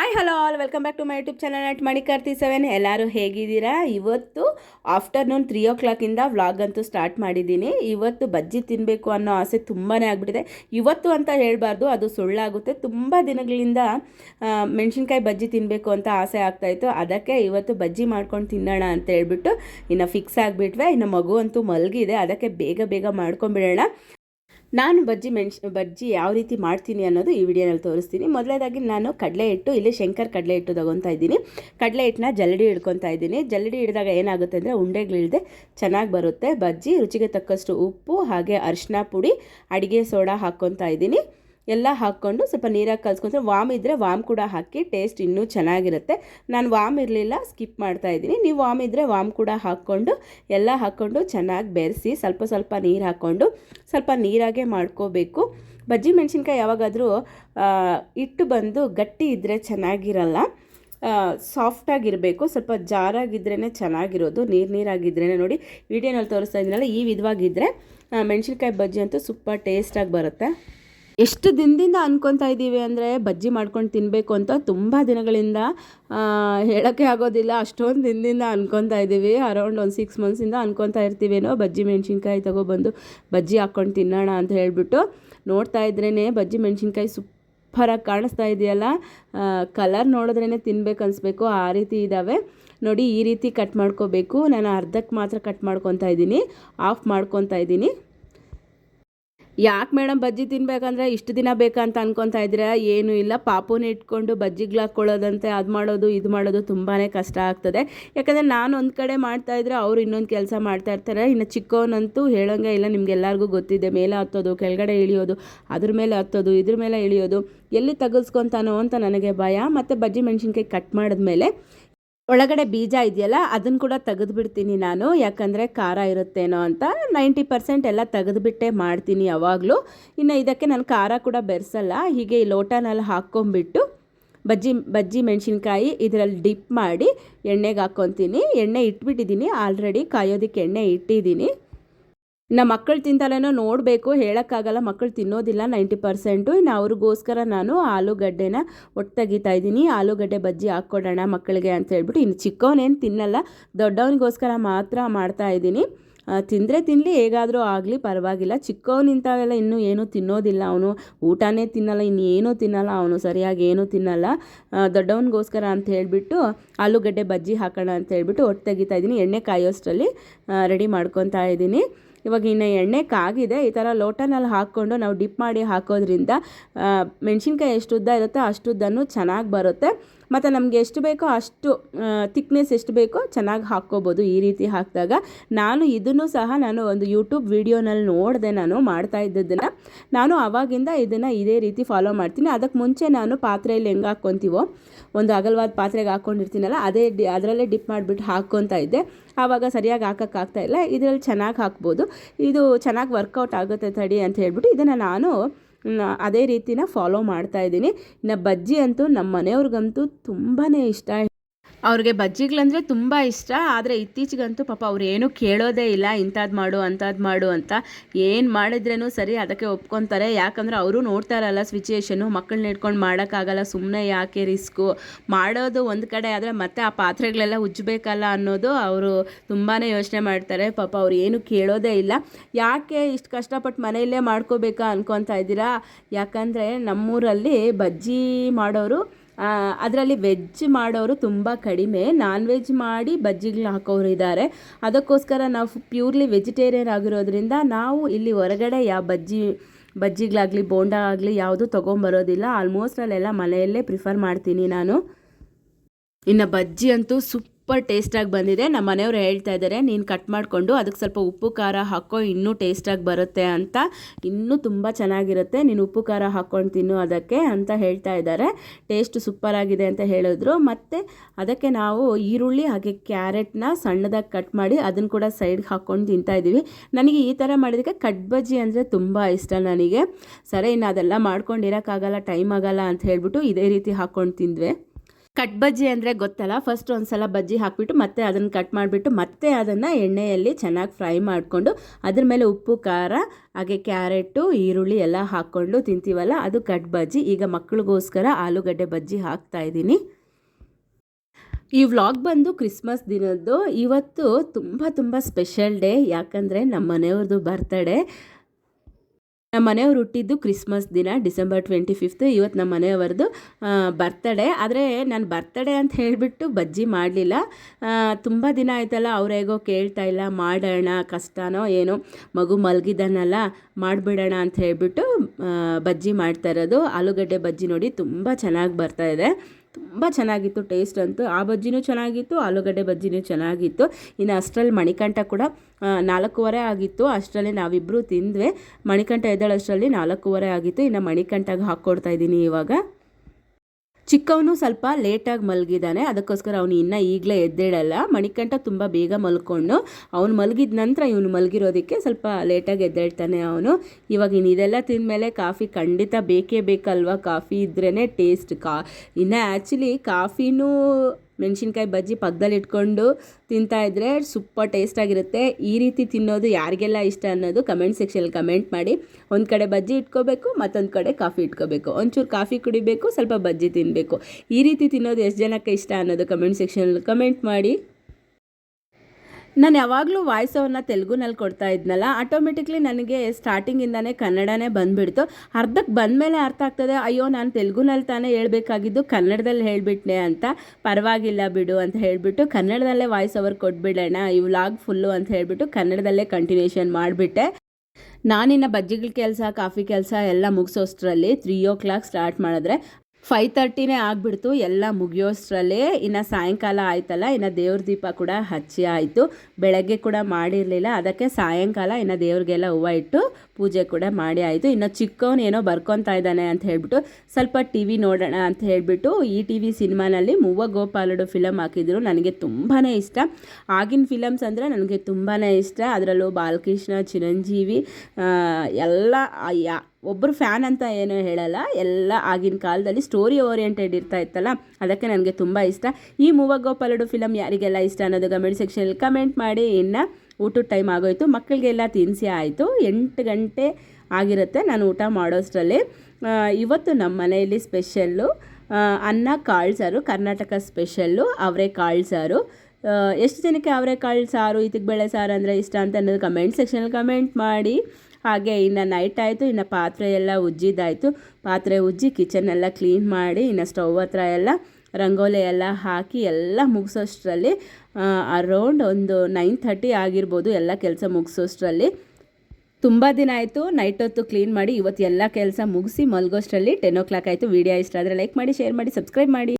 Hi hello all welcome back to my YouTube channel at Manikarthi seven ಎಲ್ಲರೂ ಹೇಗಿದ್ದೀರಾ? ಇವತ್ತು afternoon three ಓ ಕ್ಲಾಕಿಂದ ವ್ಲಾಗ್ ಅಂತೂ ಸ್ಟಾರ್ಟ್ ಮಾಡಿದ್ದೀನಿ. ಇವತ್ತು ಬಜ್ಜಿ ತಿನ್ನಬೇಕು ಅನ್ನೋ ಆಸೆ ತುಂಬಾ ಆಗಿಬಿಟ್ಟಿದೆ. ಇವತ್ತು ಅಂತ ಹೇಳಬಾರ್ದು, ಅದು ಸುಳ್ಳಾಗುತ್ತೆ. ತುಂಬ ದಿನಗಳಿಂದ ಮೆಣಸಿನ್ಕಾಯಿ ಬಜ್ಜಿ ತಿನ್ನಬೇಕು ಅಂತ ಆಸೆ ಆಗ್ತಾಯಿತ್ತು ಅದಕ್ಕೆ ಇವತ್ತು ಬಜ್ಜಿ ಮಾಡ್ಕೊಂಡು ತಿನ್ನೋಣ ಅಂತ ಹೇಳ್ಬಿಟ್ಟು ಇನ್ನು ಫಿಕ್ಸ್ ಆಗಿಬಿಟ್ವೆ. ಇನ್ನು ಮಗು ಅಂತೂ ಮಲಗಿದೆ. ಅದಕ್ಕೆ ಬೇಗ ಬೇಗ ಮಾಡ್ಕೊಂಬಿಡೋಣ ನಾನು ಬಜ್ಜಿ ಮೆಣಸ್, ಬಜ್ಜಿ ಯಾವ ರೀತಿ ಮಾಡ್ತೀನಿ ಅನ್ನೋದು ಈ ವಿಡಿಯೋನಲ್ಲಿ ತೋರಿಸ್ತೀನಿ. ಮೊದಲೇದಾಗಿ ನಾನು ಕಡಲೆ ಹಿಟ್ಟು, ಇಲ್ಲಿ ಶಂಕರ್ ಕಡಲೆ ಹಿಟ್ಟು ತಗೊತಾ ಇದ್ದೀನಿ. ಕಡಲೆ ಹಿಟ್ಟನ್ನ ಜಲ್ಲಡಿ ಹಿಡ್ಕೊತಾ ಇದ್ದೀನಿ. ಜಲ್ಲಡಿ ಹಿಡಿದಾಗ ಏನಾಗುತ್ತೆ ಅಂದರೆ ಉಂಡೆಗಳಿಲ್ಲದೆ ಚೆನ್ನಾಗಿ ಬರುತ್ತೆ. ಬಜ್ಜಿ ರುಚಿಗೆ ತಕ್ಕಷ್ಟು ಉಪ್ಪು, ಹಾಗೆ ಅರಿಶಿನ ಪುಡಿ, ಅಡುಗೆ ಸೋಡಾ ಹಾಕ್ಕೊತಾ ಇದ್ದೀನಿ. ಎಲ್ಲ ಹಾಕ್ಕೊಂಡು ಸ್ವಲ್ಪ ನೀರಾಗಿ ಕಲ್ಸ್ಕೊಂಡ್ರೆ ವಾಮ್ ಇದ್ದರೆ ವಾಮ್ ಕೂಡ ಹಾಕಿ ಟೇಸ್ಟ್ ಇನ್ನೂ ಚೆನ್ನಾಗಿರುತ್ತೆ. ನಾನು ವಾಮ್ ಇರಲಿಲ್ಲ, ಸ್ಕಿಪ್ ಮಾಡ್ತಾ ಇದ್ದೀನಿ. ನೀವು ವಾಮ್ ಇದ್ದರೆ ವಾಮ್ ಕೂಡ ಹಾಕ್ಕೊಂಡು, ಎಲ್ಲ ಹಾಕ್ಕೊಂಡು ಚೆನ್ನಾಗಿ ಬೆರೆಸಿ ಸ್ವಲ್ಪ ಸ್ವಲ್ಪ ನೀರು ಹಾಕ್ಕೊಂಡು ಸ್ವಲ್ಪ ನೀರಾಗೆ ಮಾಡ್ಕೋಬೇಕು. ಬಜ್ಜಿ ಮೆಣಸಿನ್ಕಾಯಿ ಯಾವಾಗಾದರೂ ಇಟ್ಟು ಬಂದು ಗಟ್ಟಿ ಇದ್ದರೆ ಚೆನ್ನಾಗಿರಲ್ಲ. ಸಾಫ್ಟಾಗಿರಬೇಕು ಸ್ವಲ್ಪ ಜಾರಾಗಿದ್ರೇ ಚೆನ್ನಾಗಿರೋದು. ನೀರು ನೀರಾಗಿದ್ರೇ ನೋಡಿ, ವಿಡಿಯೋನಲ್ಲಿ ತೋರಿಸ್ತಾ ಇದ್ದೀನಲ್ಲ, ಈ ವಿಧವಾಗಿದ್ದರೆ ಮೆಣಸಿನ್ಕಾಯಿ ಬಜ್ಜಿ ಅಂತೂ ಸೂಪರ್ ಟೇಸ್ಟಾಗಿ ಬರುತ್ತೆ. ಎಷ್ಟು ದಿನದಿಂದ ಅನ್ಕೊತಾ ಇದ್ದೀವಿ ಅಂದರೆ ಬಜ್ಜಿ ಮಾಡ್ಕೊಂಡು ತಿನ್ನಬೇಕು ಅಂತ ತುಂಬ ದಿನಗಳಿಂದ ಹೇಳೋಕ್ಕೆ ಆಗೋದಿಲ್ಲ. ಅಷ್ಟೊಂದು ದಿನದಿಂದ ಅನ್ಕೊತಾ ಇದ್ದೀವಿ. ಅರೌಂಡ್ ಒಂದು ಸಿಕ್ಸ್ ಮಂತ್ಸಿಂದ ಅನ್ಕೊತಾ ಇರ್ತೀವೇನೋ, ಬಜ್ಜಿ ಮೆಣಸಿನ್ಕಾಯಿ ತೊಗೊಬಂದು ಬಜ್ಜಿ ಹಾಕ್ಕೊಂಡು ತಿನ್ನೋಣ ಅಂತ ಹೇಳ್ಬಿಟ್ಟು ನೋಡ್ತಾ ಇದ್ರೇ ಬಜ್ಜಿ ಮೆಣಸಿನ್ಕಾಯಿ ಸೂಪರಾಗಿ ಕಾಣಿಸ್ತಾ ಇದೆಯಲ್ಲ? ಕಲರ್ ನೋಡಿದ್ರೇ ತಿನ್ಬೇಕು ಅನಿಸ್ಬೇಕು. ಆ ರೀತಿ ಇದ್ದಾವೆ ನೋಡಿ, ಈ ರೀತಿ ಕಟ್ ಮಾಡ್ಕೋಬೇಕು. ನಾನು ಅರ್ಧಕ್ಕೆ ಮಾತ್ರ ಕಟ್ ಮಾಡ್ಕೊತಾ ಇದ್ದೀನಿ. ಆಫ್ ಮಾಡ್ಕೊತಾ ಇದ್ದೀನಿ. ಯಾಕೆ ಮೇಡಮ್ ಬಜ್ಜಿ ತಿನ್ಬೇಕಂದ್ರೆ ಇಷ್ಟು ದಿನ ಬೇಕಂತ ಅನ್ಕೊತಾ ಇದ್ದೀರಾ? ಏನೂ ಇಲ್ಲ. ಪಾಪುನ ಇಟ್ಕೊಂಡು ಹಾಕ್ಕೊಳ್ಳೋದಂತೆ ಅದು ಮಾಡೋದು, ಇದು ಮಾಡೋದು ತುಂಬಾ ಕಷ್ಟ ಆಗ್ತದೆ. ಯಾಕಂದರೆ ನಾನು ಒಂದು ಕಡೆ ಮಾಡ್ತಾ ಇದ್ರೆ ಅವ್ರು ಇನ್ನೊಂದು ಕೆಲಸ ಮಾಡ್ತಾ ಇರ್ತಾರೆ. ಇನ್ನು ಚಿಕ್ಕವನಂತೂ ಹೇಳೋಂಗೆ ಇಲ್ಲ. ನಿಮ್ಗೆಲ್ಲರಿಗೂ ಗೊತ್ತಿದೆ. ಮೇಲೆ ಹತ್ತೋದು, ಕೆಳಗಡೆ ಇಳಿಯೋದು, ಅದ್ರ ಮೇಲೆ ಹತ್ತೋದು, ಇದ್ರ ಮೇಲೆ ಇಳಿಯೋದು, ಎಲ್ಲಿ ತಗಲ್ಸ್ಕೊತಾನೋ ಅಂತ ನನಗೆ ಭಯ. ಮತ್ತು ಬಜ್ಜಿ ಮೆಣಸಿನ್ಕಾಯಿ ಕಟ್ ಮಾಡಿದ್ಮೇಲೆ ಒಳಗಡೆ ಬೀಜ ಇದೆಯಲ್ಲ, ಅದನ್ನು ಕೂಡ ತೆಗೆದುಬಿಡ್ತೀನಿ ನಾನು. ಯಾಕಂದರೆ ಖಾರ ಇರುತ್ತೇನೋ ಅಂತ. ನೈಂಟಿ ಪರ್ಸೆಂಟ್ ಎಲ್ಲ ತೆಗೆದುಬಿಟ್ಟೆ ಮಾಡ್ತೀನಿ ಯಾವಾಗಲೂ. ಇನ್ನು ಇದಕ್ಕೆ ನಾನು ಖಾರ ಕೂಡ ಬೆರೆಸಲ್ಲ. ಹೀಗೆ ಈ ಲೋಟನಲ್ಲಿ ಹಾಕ್ಕೊಂಬಿಟ್ಟು ಬಜ್ಜಿ ಬಜ್ಜಿ ಮೆಣಸಿನ್ಕಾಯಿ ಇದರಲ್ಲಿ ಡಿಪ್ ಮಾಡಿ ಎಣ್ಣೆಗೆ ಹಾಕ್ಕೊತೀನಿ. ಎಣ್ಣೆ ಇಟ್ಬಿಟ್ಟಿದ್ದೀನಿ. ಆಲ್ರೆಡಿ ಕಾಯೋದಕ್ಕೆ ಎಣ್ಣೆ ಇಟ್ಟಿದ್ದೀನಿ. ಇನ್ನು ಮಕ್ಕಳು ತಿಂತಾರೇನೋ ನೋಡಬೇಕು, ಹೇಳೋಕ್ಕಾಗಲ್ಲ, ಮಕ್ಕಳು ತಿನ್ನೋದಿಲ್ಲ ನೈಂಟಿ ಪರ್ಸೆಂಟು. ಇನ್ನು ಅವ್ರಿಗೋಸ್ಕರ ನಾನು ಆಲೂಗಡ್ಡೆನ ಒಟ್ಟು ತೆಗಿತಾ ಇದ್ದೀನಿ. ಆಲೂಗಡ್ಡೆ ಬಜ್ಜಿ ಹಾಕ್ಕೊಡೋಣ ಮಕ್ಕಳಿಗೆ ಅಂತ ಹೇಳ್ಬಿಟ್ಟು ಇನ್ನು ಚಿಕ್ಕವನೇನು ತಿನ್ನಲ್ಲ, ದೊಡ್ಡವನಿಗೋಸ್ಕರ ಮಾತ್ರ ಮಾಡ್ತಾ ಇದ್ದೀನಿ. ತಿಂದರೆ ತಿನ್ನಲಿ ಹೇಗಾದರೂ ಆಗಲಿ, ಪರವಾಗಿಲ್ಲ. ಚಿಕ್ಕವನು ಇಂಥವೆಲ್ಲ ಇನ್ನೂ ಏನೂ ತಿನ್ನೋದಿಲ್ಲ ಅವನು. ಊಟನೇ ತಿನ್ನಲ್ಲ ಇನ್ನೇನೂ ತಿನ್ನಲ್ಲ ಅವನು, ಸರಿಯಾಗಿ ಏನೂ ತಿನ್ನಲ್ಲ. ದೊಡ್ಡವನಿಗೋಸ್ಕರ ಅಂತ ಹೇಳಿಬಿಟ್ಟು ಆಲೂಗಡ್ಡೆ ಬಜ್ಜಿ ಹಾಕೋಣ ಅಂತ ಹೇಳಿಬಿಟ್ಟು ಒಟ್ಟು ತೆಗಿತಾ ಇದ್ದೀನಿ. ಎಣ್ಣೆ ಕಾಯೋಷ್ಟರಲ್ಲಿ ರೆಡಿ ಮಾಡ್ಕೊತಾ ಇದ್ದೀನಿ. ಇವಾಗ ಇನ್ನು ಎಣ್ಣೆ ಕಾಗಿದೆ ಈ ಥರ ಲೋಟನಲ್ಲಿ ಹಾಕ್ಕೊಂಡು ನಾವು ಡಿಪ್ ಮಾಡಿ ಹಾಕೋದ್ರಿಂದ ಮೆಣಸಿನ್ಕಾಯಿ ಎಷ್ಟು ಉದ್ದ ಇರುತ್ತೋ ಅಷ್ಟು ಉದ್ದನೂ ಚೆನ್ನಾಗಿ ಬರುತ್ತೆ. ಮತ್ತು ನಮಗೆ ಎಷ್ಟು ಬೇಕೋ ಅಷ್ಟು ತಿಕ್ನೆಸ್ ಎಷ್ಟು ಬೇಕೋ ಚೆನ್ನಾಗಿ ಹಾಕ್ಕೋಬೋದು ಈ ರೀತಿ ಹಾಕಿದಾಗ. ನಾನು ಇದನ್ನು ಸಹ ನಾನು ಒಂದು ಯೂಟ್ಯೂಬ್ ವಿಡಿಯೋನಲ್ಲಿ ನೋಡಿದೆ ನಾನು ಮಾಡ್ತಾ ಇದ್ದದನ್ನು ನಾನು ಆವಾಗಿಂದ ಇದನ್ನು ಇದೇ ರೀತಿ ಫಾಲೋ ಮಾಡ್ತೀನಿ. ಅದಕ್ಕೆ ಮುಂಚೆ ನಾನು ಪಾತ್ರೆಯಲ್ಲಿ ಹೆಂಗೆ ಹಾಕ್ಕೊತೀವೋ, ಒಂದು ಅಗಲವಾದ ಪಾತ್ರೆಗೆ ಹಾಕ್ಕೊಂಡಿರ್ತೀನಲ್ಲ, ಅದೇ ಡಿ, ಅದರಲ್ಲೇ ಡಿಪ್ ಮಾಡಿಬಿಟ್ಟು ಹಾಕ್ಕೊತಾ ಇದ್ದೆ. ಆವಾಗ ಸರಿಯಾಗಿ ಹಾಕೋಕ್ಕಾಗ್ತಾ ಇಲ್ಲ. ಇದರಲ್ಲಿ ಚೆನ್ನಾಗಿ ಹಾಕ್ಬೋದು. ಇದು ಚೆನ್ನಾಗಿ ವರ್ಕೌಟ್ ಆಗುತ್ತೆ ತಡಿ ಅಂತ ಹೇಳ್ಬಿಟ್ಟು ಇದನ್ನು ನಾನು ಅದೇ ರೀತಿನ ಫಾಲೋ ಮಾಡ್ತಾ ಇದ್ದೀನಿ. ಇನ್ನು ಬಜ್ಜಿ ಅಂತೂ ನಮ್ಮ ಮನೆಯವ್ರಿಗಂತೂ ತುಂಬಾ ಇಷ್ಟ ಅವ್ರಿಗೆ ಬಜ್ಜಿಗಳಂದರೆ ತುಂಬ ಇಷ್ಟ, ಆದರೆ ಇತ್ತೀಚೆಗಂತೂ ಪಾಪ ಅವ್ರು ಏನೂ ಕೇಳೋದೇ ಇಲ್ಲ ಇಂಥದ್ದು ಮಾಡು ಅಂಥದ್ದು ಮಾಡು ಅಂತ ಏನು ಮಾಡಿದ್ರೇ ಸರಿ ಅದಕ್ಕೆ ಒಪ್ಕೊತಾರೆ. ಯಾಕಂದರೆ ಅವರು ನೋಡ್ತಾರಲ್ಲ ಸಿಚುಯೇಷನು ಮಕ್ಕಳನ್ನ ಇಟ್ಕೊಂಡು ಮಾಡೋಕ್ಕಾಗಲ್ಲ ಸುಮ್ಮನೆ ಯಾಕೆ ರಿಸ್ಕು? ಮಾಡೋದು ಒಂದು ಕಡೆ ಆದರೆ ಮತ್ತೆ ಆ ಪಾತ್ರೆಗಳೆಲ್ಲ ಉಜ್ಜಬೇಕಲ್ಲ ಅನ್ನೋದು ಅವರು ತುಂಬಾ ಯೋಚನೆ ಮಾಡ್ತಾರೆ. ಪಾಪ ಅವ್ರು ಏನು ಕೇಳೋದೇ ಇಲ್ಲ. ಯಾಕೆ ಇಷ್ಟು ಕಷ್ಟಪಟ್ಟು ಮನೆಯಲ್ಲೇ ಮಾಡ್ಕೋಬೇಕಾ ಅನ್ಕೊತಾ ಇದ್ದೀರಾ? ಯಾಕಂದರೆ ನಮ್ಮೂರಲ್ಲಿ ಬಜ್ಜಿ ಮಾಡೋರು ಅದರಲ್ಲಿ ವೆಜ್ ಮಾಡೋರು ತುಂಬ ಕಡಿಮೆ. ನಾನ್ ವೆಜ್ ಮಾಡಿ ಬಜ್ಜಿಗಳು ಹಾಕೋರು ಇದ್ದಾರೆ ಅದಕ್ಕೋಸ್ಕರ ನಾವು ಪ್ಯೂರ್ಲಿ ವೆಜಿಟೇರಿಯನ್ ಆಗಿರೋದ್ರಿಂದ ನಾವು ಇಲ್ಲಿ ಹೊರಗಡೆ ಯಾವ ಬಜ್ಜಿ, ಬಜ್ಜಿಗಳಾಗಲಿ, ಬೋಂಡ ಆಗಲಿ ಯಾವುದು ತೊಗೊಂಬರೋದಿಲ್ಲ. ಆಲ್ಮೋಸ್ಟ್ ಅಲ್ಲೆಲ್ಲ ಮನೆಯಲ್ಲೇ ಪ್ರಿಫರ್ ಮಾಡ್ತೀನಿ ನಾನು. ಇನ್ನು ಬಜ್ಜಿ ಅಂತೂ ಸೂಪರ್ ಟೇಸ್ಟಾಗಿ ಬಂದಿದೆ. ನಮ್ಮ ಮನೆಯವರು ಹೇಳ್ತಾ ಇದ್ದಾರೆ, ನೀನು ಕಟ್ ಮಾಡಿಕೊಂಡು ಅದಕ್ಕೆ ಸ್ವಲ್ಪ ಉಪ್ಪು, ಖಾರ ಹಾಕೋ, ಇನ್ನೂ ಟೇಸ್ಟಾಗಿ ಬರುತ್ತೆ ಅಂತ. ಇನ್ನೂ ತುಂಬ ಚೆನ್ನಾಗಿರುತ್ತೆ, ನೀನು ಉಪ್ಪು, ಖಾರ ಹಾಕ್ಕೊಂಡು ತಿನ್ನು ಅದಕ್ಕೆ, ಅಂತ ಹೇಳ್ತಾ ಇದ್ದಾರೆ. ಟೇಸ್ಟ್ ಸೂಪರಾಗಿದೆ ಅಂತ ಹೇಳಿದ್ರು. ಮತ್ತು ಅದಕ್ಕೆ ನಾವು ಈರುಳ್ಳಿ ಹಾಗೆ ಕ್ಯಾರೆಟ್ನ ಸಣ್ಣದಾಗಿ ಕಟ್ ಮಾಡಿ ಅದನ್ನು ಕೂಡ ಸೈಡ್ಗೆ ಹಾಕ್ಕೊಂಡು ತಿಂತಾ ಇದ್ದೀವಿ. ನನಗೆ ಈ ಥರ ಮಾಡಿದಕ್ಕೆ ಕಡ್ಬಜ್ಜಿ ಅಂದರೆ ತುಂಬ ಇಷ್ಟ ನನಗೆ. ಸರಿ, ಇನ್ನು ಅದೆಲ್ಲ ಮಾಡ್ಕೊಂಡು ಇರೋಕ್ಕಾಗಲ್ಲ, ಟೈಮ್ ಆಗಲ್ಲ ಅಂತ ಹೇಳ್ಬಿಟ್ಟು ಇದೇ ರೀತಿ ಹಾಕ್ಕೊಂಡು ತಿಂದ್ವಿ. ಕಟ್ ಬಜ್ಜಿ ಅಂದರೆ ಗೊತ್ತಲ್ಲ? ಫಸ್ಟ್ ಒಂದು ಸಲ ಬಜ್ಜಿ ಹಾಕಿಬಿಟ್ಟು ಮತ್ತೆ ಅದನ್ನು ಕಟ್ ಮಾಡಿಬಿಟ್ಟು ಮತ್ತೆ ಅದನ್ನು ಎಣ್ಣೆಯಲ್ಲಿ ಚೆನ್ನಾಗಿ ಫ್ರೈ ಮಾಡಿಕೊಂಡು ಅದ್ರ ಮೇಲೆ ಉಪ್ಪು, ಖಾರ, ಹಾಗೆ ಕ್ಯಾರೆಟು, ಈರುಳ್ಳಿ ಎಲ್ಲ ಹಾಕ್ಕೊಂಡು ತಿಂತೀವಲ್ಲ? ಅದು ಕಟ್ ಬಜ್ಜಿ. ಈಗ ಮಕ್ಕಳಿಗೋಸ್ಕರ ಆಲೂಗಡ್ಡೆ ಬಜ್ಜಿ ಹಾಕ್ತಾ ಇದ್ದೀನಿ. ಈ ವ್ಲಾಗ್ ಬಂದು ಕ್ರಿಸ್ಮಸ್ ದಿನದ್ದು. ಇವತ್ತು ತುಂಬ ತುಂಬ ಸ್ಪೆಷಲ್ ಡೇ ಯಾಕಂದರೆ ನಮ್ಮ ಮನೆಯವ್ರದ್ದು ಬರ್ತಡೇ ನಮ್ಮ ಮನೆಯವ್ರು ಹುಟ್ಟಿದ್ದು ಕ್ರಿಸ್ಮಸ್ ದಿನ, ಡಿಸೆಂಬರ್ ಟ್ವೆಂಟಿ ಫಿಫ್ತು, ಇವತ್ತು ನಮ್ಮ ಮನೆಯವರದ್ದು ಬರ್ತಡೇ ಆದರೆ ನಾನು ಬರ್ತಡೇ ಅಂತ ಹೇಳಿಬಿಟ್ಟು ಬಜ್ಜಿ ಮಾಡಲಿಲ್ಲ. ತುಂಬ ದಿನ ಆಯ್ತಲ್ಲ, ಅವ್ರು ಹೇಗೋ ಕೇಳ್ತಾ ಇಲ್ಲ, ಮಾಡೋಣ, ಕಷ್ಟನೋ ಏನೋ, ಮಗು ಮಲಗಿದ್ದಾನಲ್ಲ, ಮಾಡಿಬಿಡೋಣ ಅಂತ ಹೇಳಿಬಿಟ್ಟು ಬಜ್ಜಿ ಮಾಡ್ತಾ ಇರೋದು. ಆಲೂಗಡ್ಡೆ ಬಜ್ಜಿ ನೋಡಿ ತುಂಬ ಚೆನ್ನಾಗಿ ಬರ್ತಾ ಇದೆ. ತುಂಬ ಚೆನ್ನಾಗಿತ್ತು ಟೇಸ್ಟ್ ಅಂತೂ. ಆ ಬಜ್ಜಿನೂ ಚೆನ್ನಾಗಿತ್ತು, ಆಲೂಗಡ್ಡೆ ಬಜ್ಜಿನೂ ಚೆನ್ನಾಗಿತ್ತು. ಇನ್ನು ಅಷ್ಟರಲ್ಲಿ ಮಣಿಕಂಠ ಕೂಡ ನಾಲ್ಕೂವರೆ ಆಗಿತ್ತು. ಅಷ್ಟರಲ್ಲಿ ನಾವಿಬ್ಬರು ತಿಂದ್ವಿ. ಮಣಿಕಂಠ ಎದ್ದೇಳಷ್ಟರಲ್ಲಿ ನಾಲ್ಕೂವರೆ ಆಗಿತ್ತು. ಇನ್ನು ಮಣಿಕಂಠಗೆ ಹಾಕ್ಕೊಡ್ತಾ ಇದ್ದೀನಿ ಇವಾಗ. ಚಿಕ್ಕವನು ಸ್ವಲ್ಪ ಲೇಟಾಗಿ ಮಲಗಿದ್ದಾನೆ ಅದಕ್ಕೋಸ್ಕರ ಅವನು ಇನ್ನೂ ಈಗಲೇ ಎದ್ದೇಳಲ್ಲ. ಮಣಿಕಂಠ ತುಂಬ ಬೇಗ ಮಲ್ಕೊಂಡು ಅವನು ಮಲಗಿದ ನಂತರ ಇವನು ಮಲಗಿರೋದಕ್ಕೆ ಸ್ವಲ್ಪ ಲೇಟಾಗಿ ಎದ್ದೇಳ್ತಾನೆ ಅವನು. ಇವಾಗ ಇನ್ನು ಇದೆಲ್ಲ ತಿಂದಮೇಲೆ ಕಾಫಿ ಖಂಡಿತ ಬೇಕೇ ಬೇಕಲ್ವಾ? ಕಾಫಿ ಇದ್ರೇ ಟೇಸ್ಟ್ ಕಾ ಇನ್ನು ಆ್ಯಕ್ಚುಲಿ ಕಾಫಿನೂ ಮೆಣಸಿನ್ಕಾಯಿ ಬಜ್ಜಿ ಪಕ್ಕದಲ್ಲಿ ಇಟ್ಕೊಂಡು ತಿಂತಾಯಿದ್ರೆ ಸೂಪರ್ ಟೇಸ್ಟಾಗಿರುತ್ತೆ ಈ ರೀತಿ ತಿನ್ನೋದು ಯಾರಿಗೆಲ್ಲ ಇಷ್ಟ ಅನ್ನೋದು ಕಮೆಂಟ್ ಸೆಕ್ಷನಲ್ಲಿ ಕಮೆಂಟ್ ಮಾಡಿ. ಒಂದು ಕಡೆ ಬಜ್ಜಿ ಇಟ್ಕೋಬೇಕು, ಮತ್ತೊಂದು ಕಡೆ ಕಾಫಿ ಇಟ್ಕೋಬೇಕು. ಒಂಚೂರು ಕಾಫಿ ಕುಡಿಬೇಕು, ಸ್ವಲ್ಪ ಬಜ್ಜಿ ತಿನ್ನಬೇಕು ಈ ರೀತಿ ತಿನ್ನೋದು ಎಷ್ಟು ಜನಕ್ಕೆ ಇಷ್ಟ ಅನ್ನೋದು ಕಮೆಂಟ್ ಸೆಕ್ಷನಲ್ಲಿ ಕಮೆಂಟ್ ಮಾಡಿ. ನಾನು ಯಾವಾಗಲೂ ವಾಯ್ಸ್ ಓವರ್ನ ತೆಲುಗುನಲ್ಲಿ ಕೊಡ್ತಾ ಇದ್ನಲ್ಲ ಆಟೋಮೆಟಿಕ್ಲಿ ನನಗೆ ಸ್ಟಾರ್ಟಿಂಗಿಂದನೇ ಕನ್ನಡನೇ ಬಂದುಬಿಡ್ತು. ಅರ್ಧಕ್ಕೆ ಬಂದಮೇಲೆ ಅರ್ಥ ಆಗ್ತದೆ, ಅಯ್ಯೋ ನಾನು ತೆಲುಗುನಲ್ಲಿ ತಾನೇ ಹೇಳಬೇಕಾಗಿದ್ದು, ಕನ್ನಡದಲ್ಲಿ ಹೇಳಿಬಿಟ್ನೆ ಅಂತ. ಪರವಾಗಿಲ್ಲ ಬಿಡು ಅಂತ ಹೇಳಿಬಿಟ್ಟು ಕನ್ನಡದಲ್ಲೇ ವಾಯ್ಸ್ ಓವರ್ ಕೊಟ್ಬಿಡೋಣ, ಈ ವ್ಲಾಗ್ ಫುಲ್ಲು ಅಂತ ಹೇಳಿಬಿಟ್ಟು ಕನ್ನಡದಲ್ಲೇ ಕಂಟಿನ್ಯೂಷನ್ ಮಾಡಿಬಿಟ್ಟೆ. ನಾನಿನ್ನ ಬಜ್ಜಿಗಳ ಕೆಲಸ, ಕಾಫಿ ಕೆಲಸ ಎಲ್ಲ ಮುಗಿಸೋಷ್ಟರಲ್ಲಿ ತ್ರೀ ಓ ಕ್ಲಾಕ್ ಸ್ಟಾರ್ಟ್ ಮಾಡಿದ್ರೆ ಫೈವ್ ತರ್ಟಿನೇ ಆಗಿಬಿಡ್ತು, ಎಲ್ಲ ಮುಗಿಯೋಷ್ಟರಲ್ಲೇ ಇನ್ನು ಸಾಯಂಕಾಲ ಆಯ್ತಲ್ಲ, ಇನ್ನು ದೇವ್ರ ದೀಪ ಕೂಡ ಹಚ್ಚಿ ಆಯಿತು. ಬೆಳಗ್ಗೆ ಕೂಡ ಮಾಡಿರಲಿಲ್ಲ, ಅದಕ್ಕೆ ಸಾಯಂಕಾಲ ಇನ್ನು ದೇವ್ರಿಗೆಲ್ಲ ಹೂವು ಇಟ್ಟು ಪೂಜೆ ಕೂಡ ಮಾಡಿ ಆಯಿತು. ಇನ್ನು ಚಿಕ್ಕವನು ಏನೋ ಬರ್ಕೊತಾ ಇದ್ದಾನೆ ಅಂತ ಹೇಳ್ಬಿಟ್ಟು, ಸ್ವಲ್ಪ ಟಿ ವಿ ನೋಡೋಣ ಅಂತ ಹೇಳಿಬಿಟ್ಟು ಈ ಟಿ ವಿ ಸಿನಿಮಾನಲ್ಲಿ ಮೂವ ಗೋಪಾಲುಡು ಫಿಲಮ್ ಹಾಕಿದ್ರು, ನನಗೆ ತುಂಬಾ ಇಷ್ಟ. ಆಗಿನ ಫಿಲಮ್ಸ್ ಅಂದರೆ ನನಗೆ ತುಂಬಾ ಇಷ್ಟ. ಅದರಲ್ಲೂ ಬಾಲಕೃಷ್ಣ, ಚಿರಂಜೀವಿ ಎಲ್ಲ ಒಬ್ಬರು ಫ್ಯಾನ್ ಅಂತ ಏನು ಹೇಳಲ್ಲ. ಎಲ್ಲ ಆಗಿನ ಕಾಲದಲ್ಲಿ ಸ್ಟೋರಿ ಓರಿಯೆಂಟೆಡ್ ಇರ್ತಾ ಇತ್ತಲ್ಲ, ಅದಕ್ಕೆ ನನಗೆ ತುಂಬ ಇಷ್ಟ. ಈ ಮೂವ ಗೋಪಾಲುಡು ಫಿಲಮ್ ಯಾರಿಗೆಲ್ಲ ಇಷ್ಟ ಅನ್ನೋದು ಕಮೆಂಟ್ ಸೆಕ್ಷನಲ್ಲಿ ಕಮೆಂಟ್ ಮಾಡಿ. ಇನ್ನು ಊಟದ ಟೈಮ್ ಆಗೋಯ್ತು. ಮಕ್ಕಳಿಗೆಲ್ಲ ತಿನ್ನಿಸಿ ಆಯಿತು. ಎಂಟು ಗಂಟೆ ಆಗಿರುತ್ತೆ ನಾನು ಊಟ ಮಾಡೋಷ್ಟರಲ್ಲಿ. ಇವತ್ತು ನಮ್ಮ ಮನೆಯಲ್ಲಿ ಸ್ಪೆಷಲ್ಲು ಅನ್ನ ಕಾಳು ಸಾರು, ಕರ್ನಾಟಕ ಸ್ಪೆಷಲ್ಲು ಅವರೇ ಕಾಳು ಸಾರು. ಎಷ್ಟು ಜನಕ್ಕೆ ಅವರೆಕಾಳು ಸಾರು ಇದಕ್ಕೆ ಬೇಳೆ ಸಾರು ಅಂದರೆ ಇಷ್ಟ ಅಂತ ಅನ್ನೋದು ಕಮೆಂಟ್ ಸೆಕ್ಷನಲ್ಲಿ ಕಮೆಂಟ್ ಮಾಡಿ. ಹಾಗೆ ಇನ್ನು ನೈಟ್ ಆಯಿತು, ಇನ್ನು ಪಾತ್ರೆ ಎಲ್ಲ ಉಜ್ಜಿದ್ದಾಯಿತು. ಪಾತ್ರೆ ಉಜ್ಜಿ ಕಿಚನ್ ಕ್ಲೀನ್ ಮಾಡಿ, ಇನ್ನು ಸ್ಟವ್ ಹತ್ರ ಎಲ್ಲ ರಂಗೋಲಿ ಎಲ್ಲ ಹಾಕಿ ಎಲ್ಲ ಮುಗಿಸೋಷ್ಟರಲ್ಲಿ ಅರೌಂಡ್ ಒಂದು ನೈನ್ ಥರ್ಟಿ ಆಗಿರ್ಬೋದು ಎಲ್ಲ ಕೆಲಸ ಮುಗಿಸೋಷ್ಟರಲ್ಲಿ. ತುಂಬ ದಿನ ಆಯಿತು ನೈಟ್ ಹೊತ್ತು ಕ್ಲೀನ್ ಮಾಡಿ ಇವತ್ತು ಎಲ್ಲ ಕೆಲಸ ಮುಗಿಸಿ ಮಲ್ಗೋಷ್ಟರಲ್ಲಿ ಟೆನ್ ಓ ಕ್ಲಾಕ್ ಆಯಿತು. ವೀಡಿಯೋ ಇಷ್ಟ ಆದರೆ ಲೈಕ್ ಮಾಡಿ ಶೇರ್ ಮಾಡಿ ಸಬ್ಸ್ಕ್ರೈಬ್ ಮಾಡಿ.